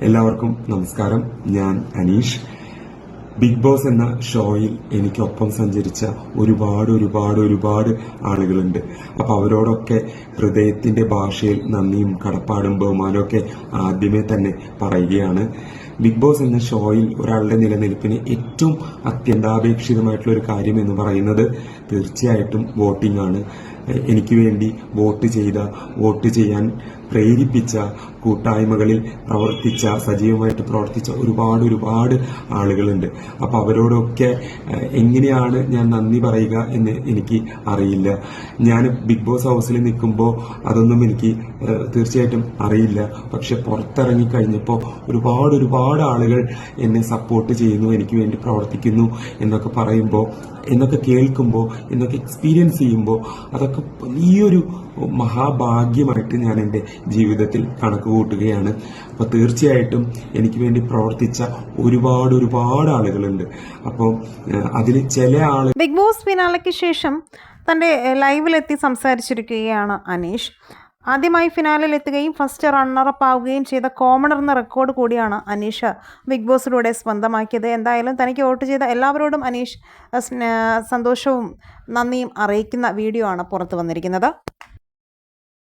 എല്ലാവർക്കും നമസ്കാരം. ഞാൻ അനീഷ്. ബിഗ് ബോസ് എന്ന ഷോയിൽ എനിക്കൊപ്പം സഞ്ചരിച്ച ഒരുപാട് ഒരുപാട് ഒരുപാട് ആളുകളുണ്ട്. അപ്പോൾ അവരോടൊക്കെ ഹൃദയത്തിന്റെ ഭാഷയിൽ നന്ദിയും കടപ്പാടും ബഹുമാനവും ഒക്കെ ആദ്യമേ തന്നെ പറയുകയാണ്. ബിഗ് ബോസ് എന്ന ഷോയിൽ ഒരാളുടെ നിലനിൽപ്പിന് ഏറ്റവും അത്യന്താപേക്ഷിതമായിട്ടുള്ള ഒരു കാര്യം എന്ന് പറയുന്നത് തീർച്ചയായിട്ടും വോട്ടിംഗ് ആണ്. എനിക്ക് വേണ്ടി വോട്ട് ചെയ്ത വോട്ട് ചെയ്യാൻ പ്രേരിപ്പിച്ച കൂട്ടായ്മകളിൽ പ്രവർത്തിച്ച സജീവമായിട്ട് പ്രവർത്തിച്ച ഒരുപാട് ഒരുപാട് ആളുകളുണ്ട്. അപ്പോൾ അവരോടൊക്കെ എങ്ങനെയാണ് ഞാൻ നന്ദി പറയുക എന്ന് എനിക്ക് അറിയില്ല. ഞാൻ ബിഗ് ബോസ് ഹൗസിൽ നിൽക്കുമ്പോൾ അതൊന്നും എനിക്ക് തീർച്ചയായിട്ടും അറിയില്ല. പക്ഷെ പുറത്തിറങ്ങി കഴിഞ്ഞപ്പോൾ ഒരുപാട് ഒരുപാട് ആളുകൾ എന്നെ സപ്പോർട്ട് ചെയ്യുന്നു എനിക്ക് വേണ്ടി പ്രവർത്തിക്കുന്നു എന്നൊക്കെ പറയുമ്പോൾ എന്നൊക്കെ കേൾക്കുമ്പോൾ എന്നൊക്കെ എക്സ്പീരിയൻസ് ചെയ്യുമ്പോൾ അതൊക്കെ വലിയൊരു മഹാഭാഗ്യമായിട്ട് ഞാൻ എന്റെ ജീവിതത്തിൽ കണക്ക് കൂട്ടുകയാണ് അപ്പോൾ തീർച്ചയായിട്ടും എനിക്ക് വേണ്ടി പ്രവർത്തിച്ച ഒരുപാട് ഒരുപാട് ആളുകളുണ്ട്. അപ്പോൾ അതിൽ ചില ആളുകൾ ബിഗ് ബോസ് ഫിനാലയ്ക്ക് ശേഷം തന്റെ ലൈവിലെത്തി സംസാരിച്ചിരിക്കുകയാണ് അനീഷ്. ആദ്യമായി ഫിനാലിൽ എത്തുകയും ഫസ്റ്റ് റണ്ണറപ്പ് ആവുകയും ചെയ്ത കോമണർ എന്ന റെക്കോർഡ് കൂടിയാണ് അനീഷ് ബിഗ് ബോസിലൂടെ സ്വന്തമാക്കിയത്. എന്തായാലും തനിക്ക് വോട്ട് ചെയ്ത എല്ലാവരോടും അനീഷ് സന്തോഷവും നന്ദിയും അറിയിക്കുന്ന വീഡിയോ ആണ് പുറത്തു വന്നിരിക്കുന്നത്.